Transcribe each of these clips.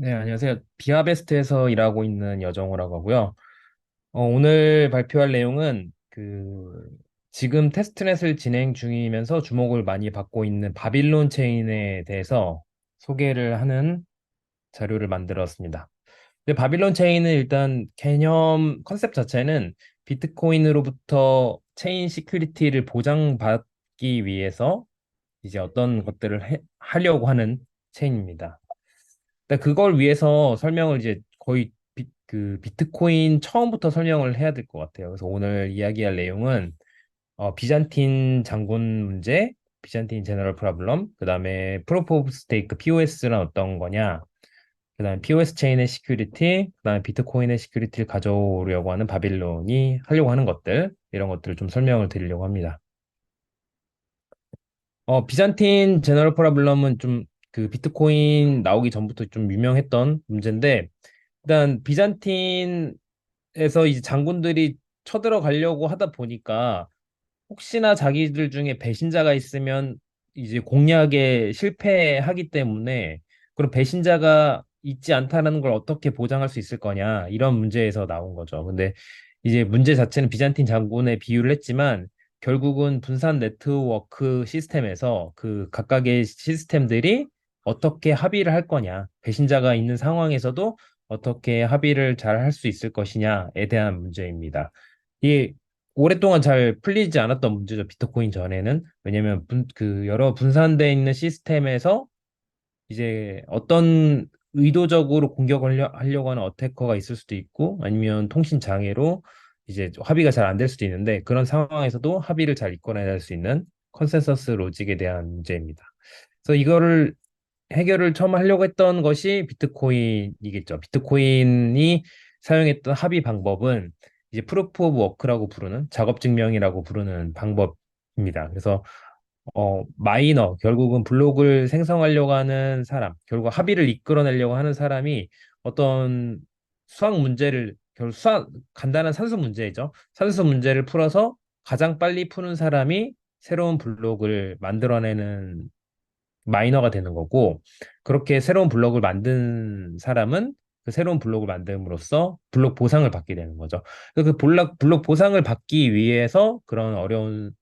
네, 안녕하세요. 비아베스트에서 일하고 있는 여정우라고 하고요. 어, 오늘 발표할 내용은 그 지금 테스트넷을 진행 중이면서 주목을 많이 받고 있는 바빌론 체인에 대해서 소개를 하는 자료를 만들었습니다. 근데 바빌론 체인은 일단 개념 컨셉 자체는 비트코인으로부터 체인 시큐리티를 보장받기 위해서 이제 어떤 것들을 해- 하려고 하는 체인입니다. 그걸 위해서 설명을 이제 거의 비, 그 비트코인 처음부터 설명을 해야 될 것 같아요. 그래서 오늘 이야기할 내용은 어, 비잔틴 장군 문제, 비잔틴 제너럴 프로블럼, 그 다음에 프로프 오브 스테이크 POS란 어떤 거냐, 그 다음에 POS 체인의 시큐리티, 그 다음에 비트코인의 시큐리티를 가져오려고 하는 바빌론이 하려고 하는 것들 이런 것들을 좀 설명을 드리려고 합니다. 어, 비잔틴 제너럴 프로블럼은 좀 그 비트코인 나오기 전부터 좀 유명했던 문제인데 일단 비잔틴에서 이제 장군들이 쳐들어가려고 하다 보니까 혹시나 자기들 중에 배신자가 있으면 이제 공략에 실패하기 때문에 그럼 배신자가 있지 않다는 걸 어떻게 보장할 수 있을 거냐 이런 문제에서 나온 거죠. 근데 이제 문제 자체는 비잔틴 장군에 비유를 했지만 결국은 분산 네트워크 시스템에서 그 각각의 시스템들이 어떻게 합의를 할 거냐 배신자가 있는 상황에서도 어떻게 합의를 잘 할 수 있을 것이냐에 대한 문제입니다. 이 오랫동안 잘 풀리지 않았던 문제죠. 비트코인 전에는. 왜냐면 분, 그 여러 분산되어 있는 시스템에서 이제 어떤 의도적으로 공격을 하려- 하려고 하는 어태커가 있을 수도 있고 아니면 통신 장애로 이제 합의가 잘 안 될 수도 있는데 그런 상황에서도 합의를 잘 이끌어낼 수 있는 컨센서스 로직에 대한 문제입니다. 그래서 이거를 해결을 처음 하려고 했던 것이 비트코인이겠죠. 비트코인이 사용했던 합의 방법은 이제 프루프 오브 워크라고 부르는 작업 증명이라고 부르는 방법입니다. 그래서 어 마이너 결국은 블록을 생성하려고 하는 사람, 결국 합의를 이끌어내려고 하는 사람이 어떤 수학 문제를 결국 수학 간단한 산수 문제죠. 산수 문제를 풀어서 가장 빨리 푸는 사람이 새로운 블록을 만들어내는 마이너가 되는 거고 그렇게 새로운 블록을 만든 사람은 그 새로운 블록을 만듦으로써 블록 보상을 받게 되는 거죠. 그래서 그 블록, 블록 보상을 받기 위해서 그런 어려운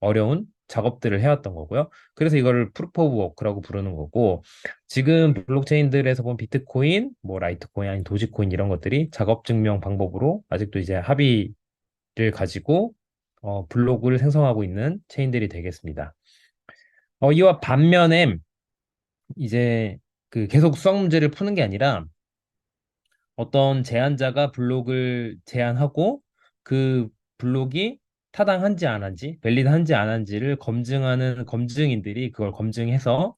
어려운 작업들을 해왔던 거고요. 그래서 이거를 프루프 오브 워크라고 부르는 거고 지금 블록체인들에서 본 비트코인, 뭐 라이트코인 아니 도지코인 이런 것들이 작업 증명 방법으로 아직도 이제 합의를 가지고 어, 블록을 생성하고 있는 체인들이 되겠습니다. 어, 이와 반면에 이제 그 계속 수학 문제를 푸는 게 아니라 어떤 제안자가 블록을 제안하고 그 블록이 타당한지 안 한지, 밸리드한지 안 한지를 검증하는 검증인들이 그걸 검증해서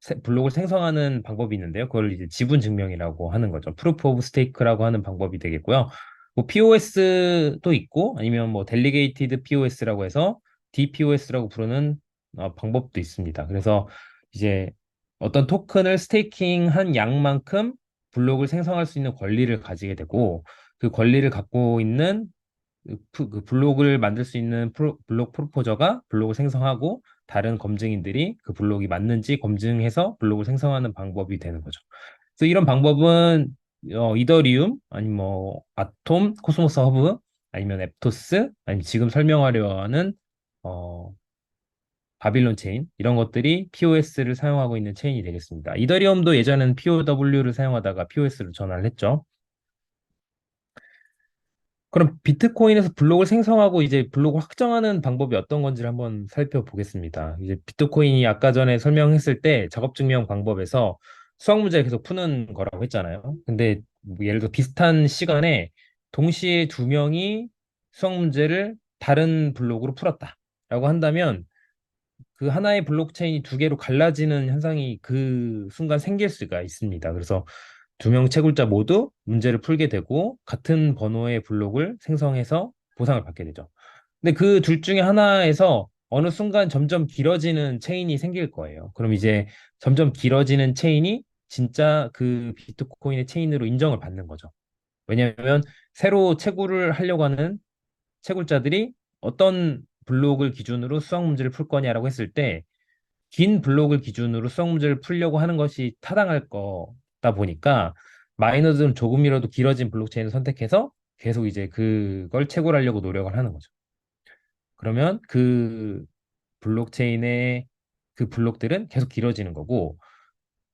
세- 블록을 생성하는 방법이 있는데요. 그걸 이제 지분 증명이라고 하는 거죠. 프루프 오브 스테이크라고 하는 방법이 되겠고요. 뭐 POS도 있고 아니면 뭐 델리게이티드 POS라고 해서 DPOS라고 부르는 어, 방법도 있습니다. 그래서 이제 어떤 토큰을 스테이킹한 양만큼 블록을 생성할 수 있는 권리를 가지게 되고 그 권리를 갖고 있는 그 블록을 만들 수 있는 프로- 블록 프로포저가 블록을 생성하고 다른 검증인들이 그 블록이 맞는지 검증해서 블록을 생성하는 방법이 되는 거죠. 그래서 이런 방법은 어, 이더리움 아니면 뭐 아톰, 코스모스 허브 아니면 앱토스 아니면 지금 설명하려 하는 어, 바빌론 체인 이런 것들이 POS를 사용하고 있는 체인이 되겠습니다. 이더리움도 예전에는 POW를 사용하다가 POS로 전환을 했죠. 그럼 비트코인에서 블록을 생성하고 이제 블록을 확정하는 방법이 어떤 건지를 한번 살펴보겠습니다. 이제 비트코인이 아까 전에 설명했을 때 작업 증명 방법에서 수학 문제를 계속 푸는 거라고 했잖아요. 근데 뭐 예를 들어 비슷한 시간에 동시에 두 명이 수학 문제를 다른 블록으로 풀었다라고 한다면 그 하나의 블록체인이 두 개로 갈라지는 현상이 그 순간 생길 수가 있습니다. 그래서 두 명 채굴자 모두 문제를 풀게 되고 같은 번호의 블록을 생성해서 보상을 받게 되죠. 근데 그 둘 중에 하나에서 어느 순간 점점 길어지는 체인이 생길 거예요. 그럼 이제 점점 길어지는 체인이 진짜 그 비트코인의 체인으로 인정을 받는 거죠. 왜냐하면 새로 채굴을 하려고 하는 채굴자들이 어떤 블록을 기준으로 수학 문제를 풀 거냐라고 했을 때 긴 블록을 기준으로 수학 문제를 풀려고 하는 것이 타당할 거, 보니까 마이너들은 조금이라도 길어진 블록체인을 선택해서 계속 이제 그걸 채굴하려고 노력을 하는 거죠. 그러면 그 블록체인의 그 블록들은 계속 길어지는 거고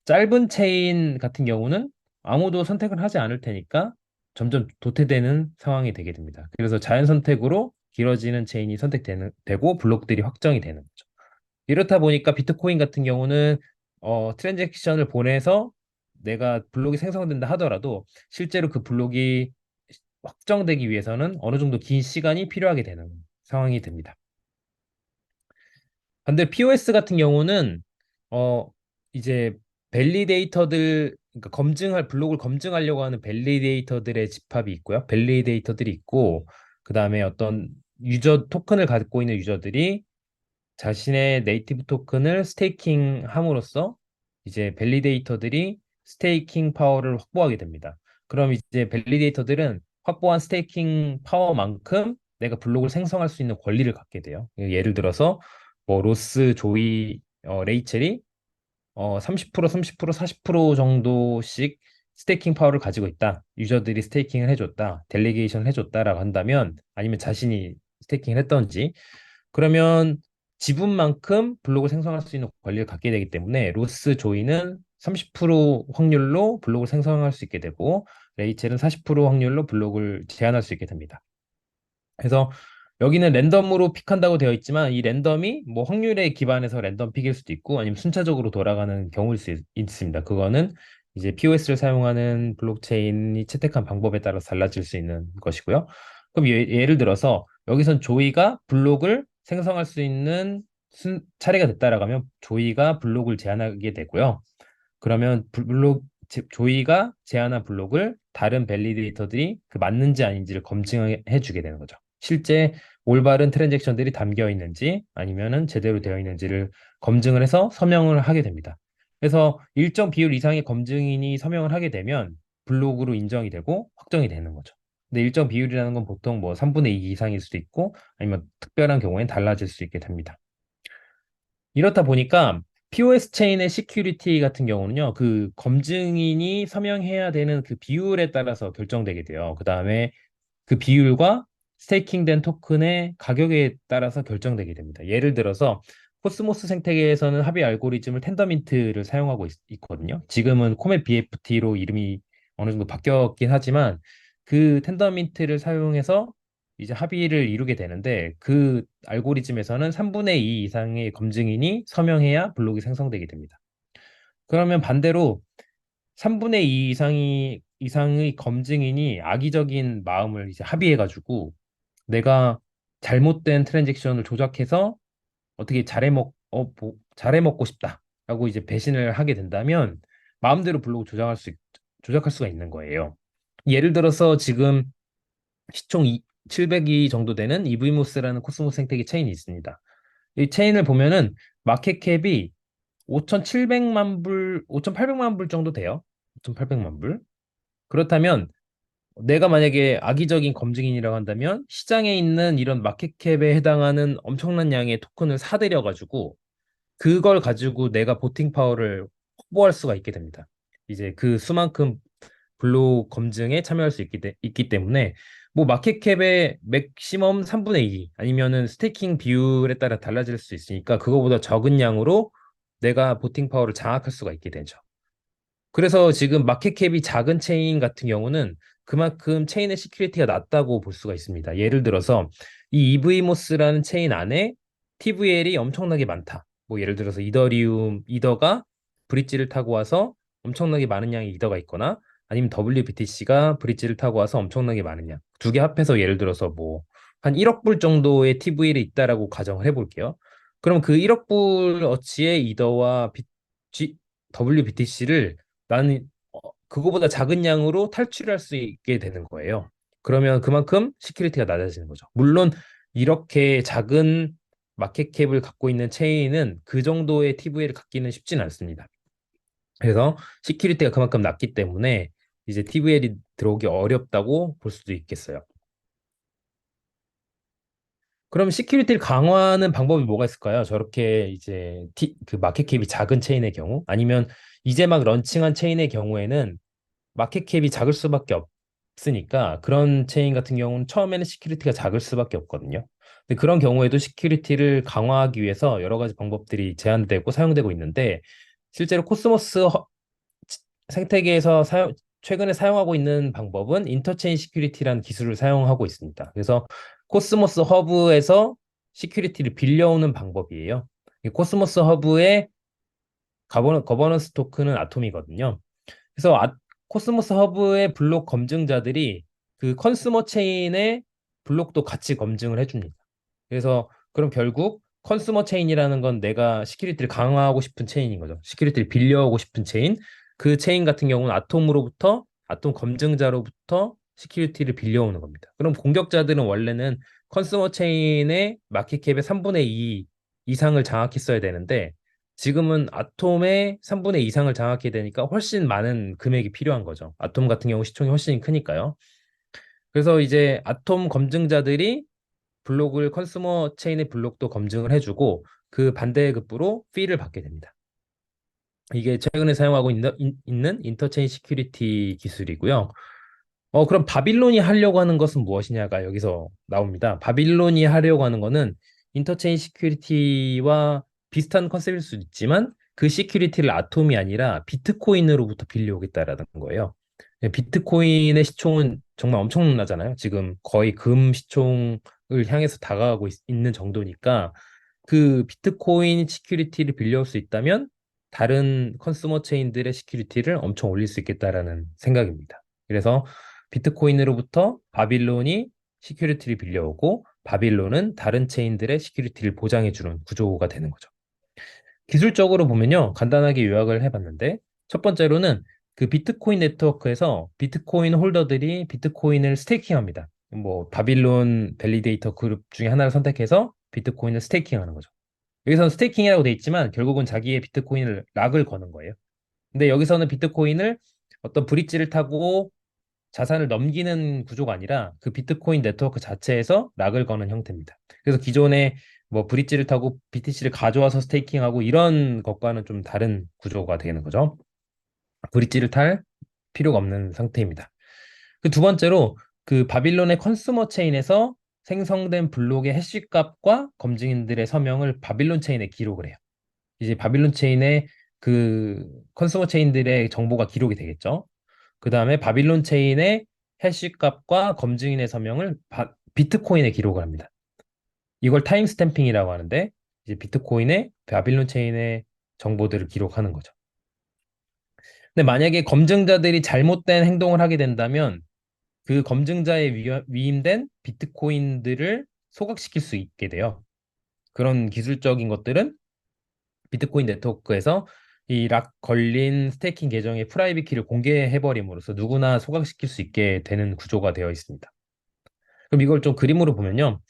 짧은 체인 같은 경우는 아무도 선택을 하지 않을 테니까 점점 도태되는 상황이 되게 됩니다. 그래서 자연 선택으로 길어지는 체인이 선택되는 되고 블록들이 확정이 되는 거죠. 이렇다 보니까 비트코인 같은 경우는 어, 트랜잭션을 보내서 내가 블록이 생성된다 하더라도 실제로 그 블록이 확정되기 위해서는 어느 정도 긴 시간이 필요하게 되는 상황이 됩니다. 반대로 POS 같은 경우는 어 이제 밸리데이터들 그러니까 검증할 블록을 검증하려고 하는 밸리데이터들의 집합이 있고요. 밸리데이터들이 있고 그 다음에 어떤 유저 토큰을 갖고 있는 유저들이 자신의 네이티브 토큰을 스테이킹 함으로써 이제 밸리데이터들이 스테이킹 파워를 확보하게 됩니다. 그럼 이제 밸리데이터들은 확보한 스테이킹 파워만큼 내가 블록을 생성할 수 있는 권리를 갖게 돼요. 예를 들어서 뭐 로스, 조이, 어, 레이첼이 어, 30%, 30%, 40% 정도씩 스테이킹 파워를 가지고 있다. 유저들이 스테이킹을 해줬다. 델리게이션을 해줬다라고 한다면 아니면 자신이 스테이킹을 했던지 그러면 지분만큼 블록을 생성할 수 있는 권리를 갖게 되기 때문에 로스 조이는 30% 확률로 블록을 생성할 수 있게 되고 레이첼은 40% 확률로 블록을 제한할 수 있게 됩니다. 그래서 여기는 랜덤으로 픽한다고 되어 있지만 이 랜덤이 뭐 확률에 기반해서 랜덤 픽일 수도 있고 아니면 순차적으로 돌아가는 경우일 수 있, 있습니다. 그거는 이제 POS를 사용하는 블록체인이 채택한 방법에 따라 달라질 수 있는 것이고요. 그럼 예, 를 들어서 여기선 조이가 블록을 생성할 수 있는 순, 차례가 됐다라고 하면 조이가 블록을 제한하게 되고요. 그러면 블록 조이가 제한한 블록을 다른 밸리데이터들이 그 맞는지 아닌지를 검증해 주게 되는 거죠. 실제 올바른 트랜잭션들이 담겨 있는지 아니면은 제대로 되어 있는지를 검증을 해서 서명을 하게 됩니다. 그래서 일정 비율 이상의 검증인이 서명을 하게 되면 블록으로 인정이 되고 확정이 되는 거죠. 근데 일정 비율이라는 건 보통 뭐 3분의 2 이상일 수도 있고 아니면 특별한 경우엔 달라질 수 있게 됩니다. 이렇다 보니까 POS 체인의 시큐리티 같은 경우는요, 그 검증인이 서명해야 되는 그 비율에 따라서 결정되게 돼요. 그 다음에 그 비율과 스테이킹된 토큰의 가격에 따라서 결정되게 됩니다. 예를 들어서 코스모스 생태계에서는 합의 알고리즘을 텐더민트를 사용하고 있, 거든요 지금은 코멧 BFT로 이름이 어느 정도 바뀌었긴 하지만 그 텐더민트를 사용해서 이제 합의를 이루게 되는데 그 알고리즘에서는 3분의 2 이상의 검증인이 서명해야 블록이 생성되게 됩니다. 그러면 반대로 3분의 2 이상이 이상의 검증인이 악의적인 마음을 이제 합의해가지고 내가 잘못된 트랜잭션을 조작해서 어떻게 잘해 먹 어, 뭐, 잘해 먹고 싶다라고 이제 배신을 하게 된다면 마음대로 블록을 조작할 수 조작할 수가 있는 거예요. 예를 들어서 지금 시총 700이 정도 되는 이브이모스라는 코스모스 생태계 체인이 있습니다. 이 체인을 보면은 마켓캡이 5,700만 불, 5,800만 불 정도 돼요. 5,800만 불. 그렇다면 내가 만약에 악의적인 검증인이라고 한다면 시장에 있는 이런 마켓캡에 해당하는 엄청난 양의 토큰을 사들여 가지고 그걸 가지고 내가 보팅 파워를 확보할 수가 있게 됩니다. 이제 그 수만큼 블록 검증에 참여할 수 있기, 있기 때문에 뭐 마켓캡의 맥시멈 3분의 2 아니면은 스테이킹 비율에 따라 달라질 수 있으니까 그거보다 적은 양으로 내가 보팅 파워를 장악할 수가 있게 되죠. 그래서 지금 마켓캡이 작은 체인 같은 경우는 그만큼 체인의 시큐리티가 낮다고 볼 수가 있습니다. 예를 들어서 이 이브이모스라는 체인 안에 TVL이 엄청나게 많다. 뭐 예를 들어서 이더리움 이더가 브릿지를 타고 와서 엄청나게 많은 양의 이더가 있거나 아니면 WBTC가 브릿지를 타고 와서 엄청나게 많으냐. 두개 합해서 예를 들어서 뭐 한 1억 불 정도의 TVL이 있다라고 가정을 해볼게요. 그럼 그 1억 불 어치의 이더와 B, G, WBTC를 나는 어, 그거보다 작은 양으로 탈출할 수 있게 되는 거예요. 그러면 그만큼 시큐리티가 낮아지는 거죠. 물론 이렇게 작은 마켓캡을 갖고 있는 체인은 그 정도의 TVL을 갖기는 쉽지는 않습니다. 그래서 시큐리티가 그만큼 낮기 때문에 이제 TVL이 들어오기 어렵다고 볼 수도 있겠어요. 그럼 시큐리티를 강화하는 방법이 뭐가 있을까요? 저렇게 이제 티, 그 마켓캡이 작은 체인의 경우 아니면 이제 막 런칭한 체인의 경우에는 마켓캡이 작을 수밖에 없으니까 그런 체인 같은 경우는 처음에는 시큐리티가 작을 수밖에 없거든요. 근데 그런 경우에도 시큐리티를 강화하기 위해서 여러 가지 방법들이 제한되고 사용되고 있는데 실제로 코스모스 허- 생태계에서 사용, 최근에 사용하고 있는 방법은 인터체인 시큐리티라는 기술을 사용하고 있습니다. 그래서 코스모스 허브에서 시큐리티를 빌려오는 방법이에요. 이 코스모스 허브의 가버넌, 거버넌스 토큰은 아톰이거든요. 그래서 아, 코스모스 허브의 블록 검증자들이 그 컨슈머 체인의 블록도 같이 검증을 해줍니다. 그래서 그럼 결국 컨슈머 체인이라는 건 내가 시큐리티를 강화하고 싶은 체인인 거죠. 시큐리티를 빌려오고 싶은 체인. 그 체인 같은 경우는 아톰으로부터 아톰 검증자로부터 시큐리티를 빌려오는 겁니다. 그럼 공격자들은 원래는 컨슈머 체인의 마켓캡의 3분의 2 이상을 장악했어야 되는데 지금은 아톰의 3분의 2 이상을 장악해야 되니까 훨씬 많은 금액이 필요한 거죠. 아톰 같은 경우 시총이 훨씬 크니까요. 그래서 이제 아톰 검증자들이 블록을 컨슈머 체인의 블록도 검증을 해주고 그 반대급부로 피를 받게 됩니다. 이게 최근에 사용하고 있는 인터체인 시큐리티 기술이고요. 어, 그럼 바빌론이 하려고 하는 것은 무엇이냐가 여기서 나옵니다. 바빌론이 하려고 하는 것은 인터체인 시큐리티와 비슷한 컨셉일 수 있지만 그 시큐리티를 아톰이 아니라 비트코인으로부터 빌려오겠다라는 거예요. 네, 비트코인의 시총은 정말 엄청나잖아요. 지금 거의 금 시총을 향해서 다가가고 있, 는 정도니까 그 비트코인 시큐리티를 빌려올 수 있다면 다른 컨슈머 체인들의 시큐리티를 엄청 올릴 수 있겠다라는 생각입니다. 그래서 비트코인으로부터 바빌론이 시큐리티를 빌려오고 바빌론은 다른 체인들의 시큐리티를 보장해주는 구조가 되는 거죠. 기술적으로 보면요. 간단하게 요약을 해봤는데 첫 번째로는 그 비트코인 네트워크에서 비트코인 홀더들이 비트코인을 스테이킹합니다. 뭐 바빌론 밸리데이터 그룹 중에 하나를 선택해서 비트코인을 스테이킹하는 거죠. 여기서는 스테이킹이라고 돼 있지만 결국은 자기의 비트코인을 락을 거는 거예요. 근데 여기서는 비트코인을 어떤 브릿지를 타고 자산을 넘기는 구조가 아니라 그 비트코인 네트워크 자체에서 락을 거는 형태입니다. 그래서 기존에 뭐 브릿지를 타고 BTC를 가져와서 스테이킹하고 이런 것과는 좀 다른 구조가 되는 거죠. 브릿지를 탈 필요가 없는 상태입니다. 그 두 번째로 그 바빌론의 컨슈머 체인에서 생성된 블록의 해시 값과 검증인들의 서명을 바빌론 체인에 기록을 해요. 이제 바빌론 체인에 그 컨슈머 체인들의 정보가 기록이 되겠죠. 그 다음에 바빌론 체인의 해시 값과 검증인의 서명을 바, 비트코인에 기록을 합니다. 이걸 타임 스탬핑이라고 하는데 이제 비트코인의 바빌론 체인의 정보들을 기록하는 거죠. 근데 만약에 검증자들이 잘못된 행동을 하게 된다면 그 검증자에 위임된 비트코인들을 소각시킬 수 있게 돼요. 그런 기술적인 것들은 비트코인 네트워크에서 이 락 걸린 스테이킹 계정의 프라이빗 키를 공개해버림으로써 누구나 소각시킬 수 있게 되는 구조가 되어 있습니다. 그럼 이걸 좀 그림으로 보면요.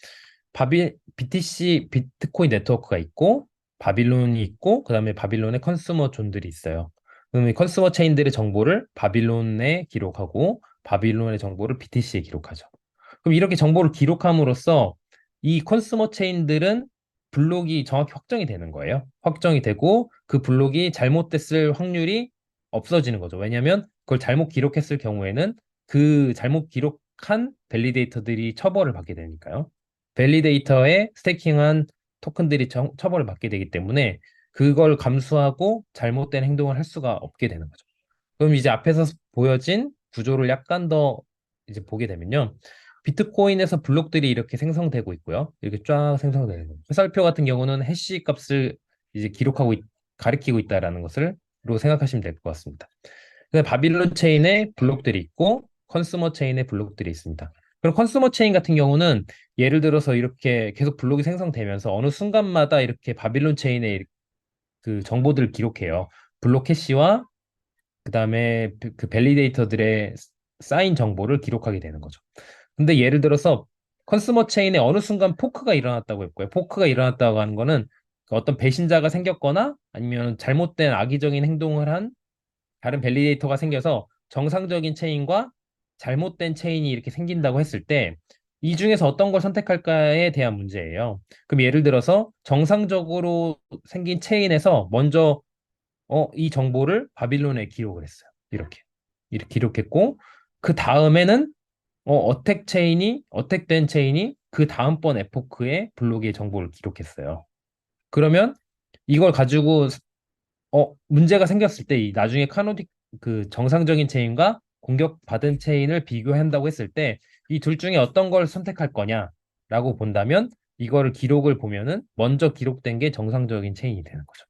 바비, BTC 비트코인 네트워크가 있고 바빌론이 있고 그 다음에 바빌론의 컨슈머 존들이 있어요. 그럼 이 컨슈머 체인들의 정보를 바빌론에 기록하고 바빌론의 정보를 BTC에 기록하죠. 그럼 이렇게 정보를 기록함으로써 이 컨슈머 체인들은 블록이 정확히 확정이 되는 거예요. 확정이 되고 그 블록이 잘못됐을 확률이 없어지는 거죠. 왜냐하면 그걸 잘못 기록했을 경우에는 그 잘못 기록한 밸리데이터들이 처벌을 받게 되니까요. 밸리데이터에 스테이킹한 토큰들이 정, 처벌을 받게 되기 때문에 그걸 감수하고 잘못된 행동을 할 수가 없게 되는 거죠. 그럼 이제 앞에서 보여진 구조를 약간 더 이제 보게 되면요. 비트코인에서 블록들이 이렇게 생성되고 있고요. 이렇게 쫙 생성되는 거죠. 화살표 같은 경우는 해시 값을 이제 기록하고 있, 가리키고 있다라는 것을 로 생각하시면 될 것 같습니다. 바빌론 체인에 블록들이 있고 컨슈머 체인에 블록들이 있습니다. 그럼 컨슈머 체인 같은 경우는 예를 들어서 이렇게 계속 블록이 생성되면서 어느 순간마다 이렇게 바빌론 체인에 그 정보들을 기록해요. 블록 캐시와 그 다음에 그 밸리데이터들의 쌓인 정보를 기록하게 되는 거죠. 근데 예를 들어서 컨슈머 체인에 어느 순간 포크가 일어났다고 했고요. 포크가 일어났다고 하는 거는 그 어떤 배신자가 생겼거나 아니면 잘못된 악의적인 행동을 한 다른 밸리데이터가 생겨서 정상적인 체인과 잘못된 체인이 이렇게 생긴다고 했을 때 이 중에서 어떤 걸 선택할까에 대한 문제예요. 그럼 예를 들어서 정상적으로 생긴 체인에서 먼저 어, 이 정보를 바빌론에 기록을 했어요. 이렇게. 이렇게 기록했고 그 다음에는 어, 어택 체인이 어택된 체인이 그 다음번 에포크의 블록의 정보를 기록했어요. 그러면 이걸 가지고 어, 문제가 생겼을 때이 나중에 카노딕 그 정상적인 체인과 공격받은 체인을 비교한다고 했을 때 이 둘 중에 어떤 걸 선택할 거냐라고 본다면 이거를 기록을 보면은 먼저 기록된 게 정상적인 체인이 되는 거죠.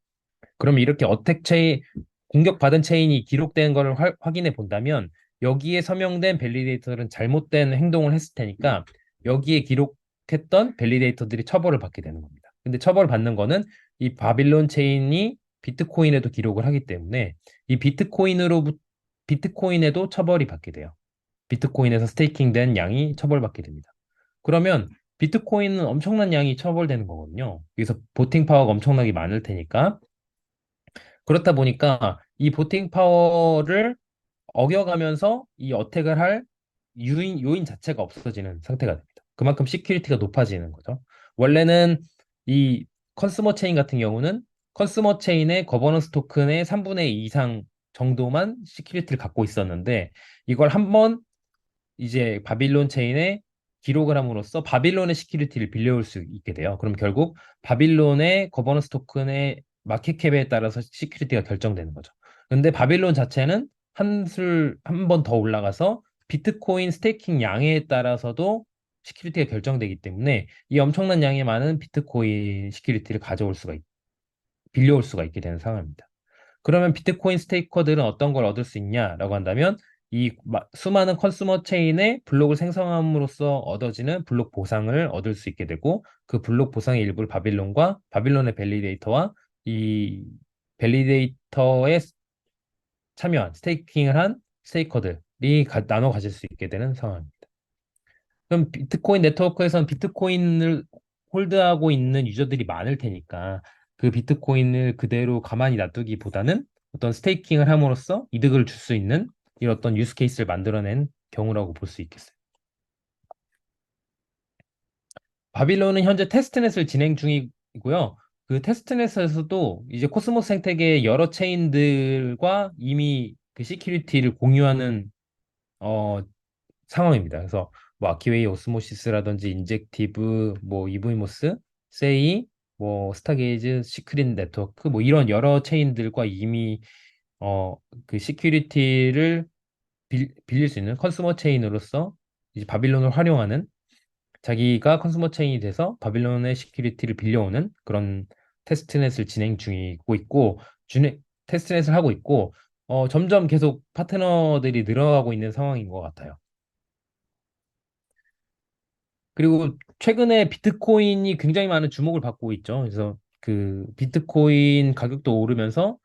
그러면 이렇게 어택 체인 공격받은 체인이 기록된 거를 화- 확인해 본다면 여기에 서명된 밸리데이터들은 잘못된 행동을 했을 테니까 여기에 기록했던 밸리데이터들이 처벌을 받게 되는 겁니다. 근데 처벌을 받는 거는 이 바빌론 체인이 비트코인에도 기록을 하기 때문에 이 비트코인으로 비트코인에도 처벌이 받게 돼요. 비트코인에서 스테이킹된 양이 처벌받게 됩니다. 그러면 비트코인은 엄청난 양이 처벌되는 거거든요. 그래서 보팅 파워가 엄청나게 많을 테니까 그렇다 보니까 이 보팅 파워를 어겨가면서 이 어택을 할 유인, 요인 자체가 없어지는 상태가 됩니다. 그만큼 시큐리티가 높아지는 거죠. 원래는 이 컨스머 체인 같은 경우는 컨스머 체인의 거버넌스 토큰의 3분의 2 이상 정도만 시큐리티를 갖고 있었는데 이걸 한번 이제 바빌론 체인에 기록을 함으로써 바빌론의 시큐리티를 빌려올 수 있게 돼요. 그럼 결국 바빌론의 거버넌스 토큰의 마켓캡에 따라서 시큐리티가 결정되는 거죠. 근데 바빌론 자체는 한 술 한 번 더 올라가서 비트코인 스테이킹 양에 따라서도 시큐리티가 결정되기 때문에 이 엄청난 양의 많은 비트코인 시큐리티를 가져올 수가 있, 빌려올 수가 있게 되는 상황입니다. 그러면 비트코인 스테이커들은 어떤 걸 얻을 수 있냐라고 한다면 이 마- 수많은 컨슈머 체인의 블록을 생성함으로써 얻어지는 블록 보상을 얻을 수 있게 되고 그 블록 보상의 일부를 바빌론과 바빌론의 밸리데이터와 이 밸리데이터에 참여한 스테이킹을 한 스테이커들이 가- 나눠 가질 수 있게 되는 상황입니다. 그럼 비트코인 네트워크에서는 비트코인을 홀드하고 있는 유저들이 많을 테니까 그 비트코인을 그대로 가만히 놔두기보다는 어떤 스테이킹을 함으로써 이득을 줄 수 있는 이런 어떤 유스 케이스를 만들어낸 경우라고 볼 수 있겠어요. 바빌론은 현재 테스트넷을 진행 중이고요. 그 테스트넷에서도 이제 코스모스 생태계의 여러 체인들과 이미 그 시큐리티를 공유하는 어, 상황입니다. 그래서 뭐 아키웨이 오스모시스라든지 인젝티브, 뭐 이브이모스, 세이, 뭐 스타게이즈, 시크릿 네트워크 뭐 이런 여러 체인들과 이미 어, 그 시큐리티를 빌, 빌릴 수 있는 컨슈머 체인으로서 이제 바빌론을 활용하는 자기가 컨슈머 체인이 돼서 바빌론의 시큐리티를 빌려오는 그런 테스트넷을 진행 중이고 있고 준행, 테스트넷을 하고 있고 어, 점점 계속 파트너들이 늘어가고 있는 상황인 것 같아요. 그리고 최근에 비트코인이 굉장히 많은 주목을 받고 있죠. 그래서 그 비트코인 가격도 오르면서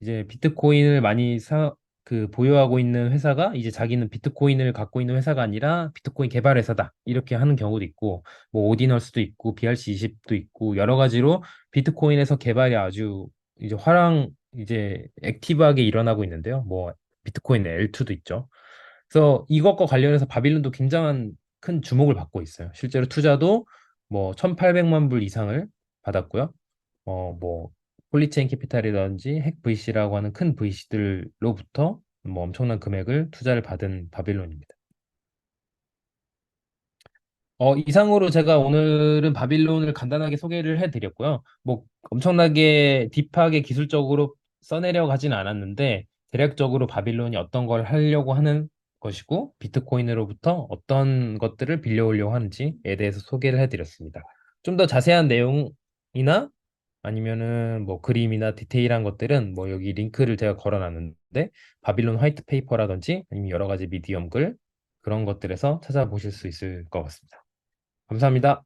이제 비트코인을 많이 사, 그 보유하고 있는 회사가 이제 자기는 비트코인을 갖고 있는 회사가 아니라 비트코인 개발 회사다. 이렇게 하는 경우도 있고, 뭐 오디너스도 있고, BRC20도 있고, 여러 가지로 비트코인에서 개발이 아주 이제 화랑 이제 액티브하게 일어나고 있는데요. 뭐 비트코인 L2도 있죠. 그래서 이것과 관련해서 바빌론도 굉장한 큰 주목을 받고 있어요. 실제로 투자도 뭐 1,800만 불 이상을 받았고요. 어, 뭐 폴리체인 캐피탈이라든지 핵 VC라고 하는 큰 VC들로부터 뭐 엄청난 금액을 투자를 받은 바빌론입니다. 어, 이상으로 제가 오늘은 바빌론을 간단하게 소개를 해드렸고요. 뭐 엄청나게 딥하게 기술적으로 써내려 가진 않았는데 대략적으로 바빌론이 어떤 걸 하려고 하는 것이고 비트코인으로부터 어떤 것들을 빌려오려고 하는지에 대해서 소개를 해드렸습니다. 좀 더 자세한 내용이나 아니면은 뭐 그림이나 디테일한 것들은 뭐 여기 링크를 제가 걸어놨는데 바빌론 화이트 페이퍼라든지 아니면 여러 가지 미디엄 글 그런 것들에서 찾아보실 수 있을 것 같습니다. 감사합니다.